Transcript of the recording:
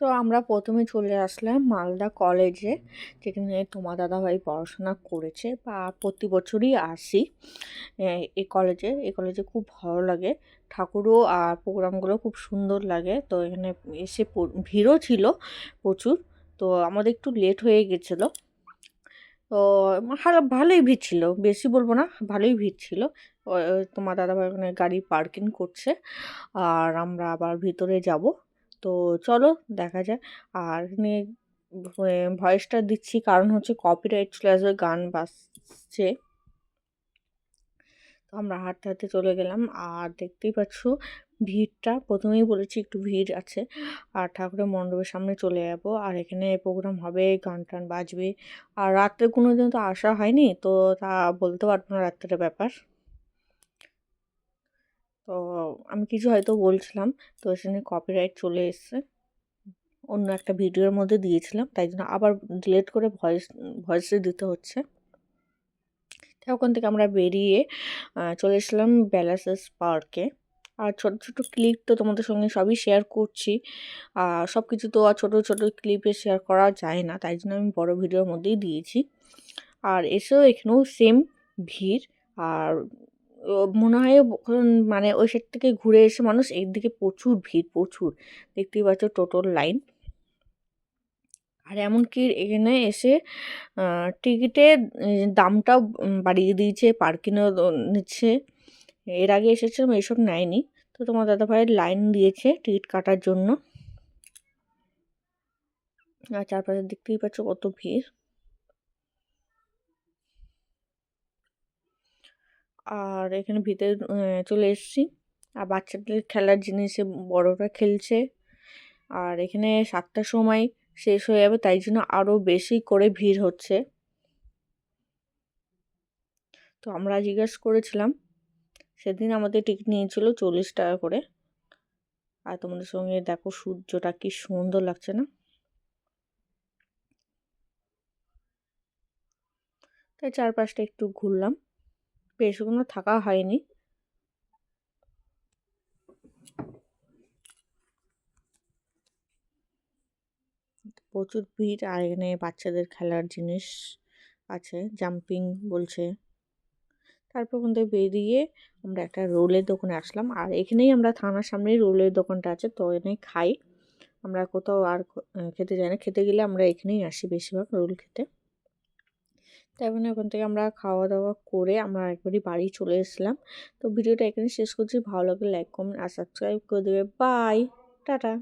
তো আমরা প্রথমে চলে আসলাম মালদা কলেজে, যেখানে তোমার দাদাভাই পড়াশোনা করেছে। বা প্রতি বছরই আসি এই কলেজে। এই কলেজে খুব ভালো লাগে। ঠাকুরও আর প্রোগ্রামগুলো খুব সুন্দর লাগে। তো এখানে এসে ভিড়ও ছিল প্রচুর। তো আমাদের একটু লেট হয়ে গেছিল। তো ভালোই ভিড় ছিল। বেশি বলব না, ভালোই ভিড় ছিল। তোমার দাদাভাই ওখানে গাড়ি পার্কিং করছে। আর আমরা আবার ভিতরে যাব। তো চলো দেখা যাক। আর এখানে ভয়েসটা দিচ্ছি কারণ হচ্ছে কপিরাইট চলে আসবে গান বাজছে। তো আমরা হাঁটতে হাঁটতে চলে গেলাম। আর দেখতেই পাচ্ছ ভিড়টা, প্রথমেই বলেছি একটু ভিড় আছে। আর ঠাকুরের মণ্ডপের সামনে চলে যাব। আর এখানে প্রোগ্রাম হবে, গান টান বাজবে। আর রাত্রে কোনো দিন তো আসা হয়নি, তো তা বলতে পারব না রাত্রের ব্যাপার। তো আমি কিছু হয়তো বলছিলাম, তো সেখানে কপিরাইট চলে এসছে। অন্য একটা ভিডিওর মধ্যে দিয়েছিলাম, তাই জন্য আবার ডিলেট করে ভয়েস ভয়েসে দিতে হচ্ছে। ওখান থেকে আমরা বেরিয়ে চলে এসলাম ব্যালাসেস পার্কে আর ছোট ছোট ক্লিপ তো তোমাদের সঙ্গে সবই শেয়ার করছি। আর সব কিছু তো আর ছোটো ছোটো ক্লিপে শেয়ার করা যায় না, তাই জন্য আমি বড় ভিডিওর মধ্যেই দিয়েছি। আর এসেও এখানেও সেম ভিড়, আর মনে হয় মানে ওই সাইড থেকে ঘুরে এসে মানুষ এই দিকে প্রচুর ভিড়, প্রচুর। দেখতেই পাচ্ছ টোটোর লাইন। আর এমনকি এখানে এসে টিকিটের দামটাও বাড়িয়ে দিয়েছে, পার্কিংও নিচ্ছে। এর আগে এসেছিলাম এইসব নেয়নি। তো তোমার দাদা ভাইয়ের লাইন দিয়েছে টিকিট কাটার জন্য। আর চারপাশে দেখতেই পাচ্ছ কত ভিড়। আর এখানে ভিতরে চলে এসেছি। আর বাচ্চাদের খেলার জিনিসে বড়রা খেলছে। আর এখানে সাতটার সময় শেষ হয়ে যাবে, তাই জন্য আরও বেশি করে ভিড় হচ্ছে। তো আমরা জিজ্ঞেস করেছিলাম, সেদিন আমাদের টিকিট নিয়েছিল চল্লিশ টাকা করে। আর তোমাদের সঙ্গে দেখো সূর্যটা কি সুন্দর লাগছে না? তাই চারপাশটা একটু ঘুরলাম। বেশিক্ষণ থাকা হয়নি। প্রচুর ভিড় আর এখানে বাচ্চাদের খেলার জিনিস আছে জাম্পিং বলছে। তারপর ওখান থেকে বেরিয়ে আমরা একটা রোলের দোকানে আসলাম। আর এখানেই আমরা থানার সামনেই রোলের দোকানটা আছে, তো এখানেই খাই। আমরা কোথাও আর খেতে যাই না। খেতে গেলে আমরা এখানেই আসি বেশিরভাগ রোল খেতে। তাই মানে ওখান থেকে আমরা খাওয়া দাওয়া করে আমরা একবারই বাড়ি চলে এসলাম তো ভিডিওটা এখানে শেষ করছি। ভালো লাগলে লাইক কমেন্ট আর সাবস্ক্রাইব করে দেবে। Bye tata!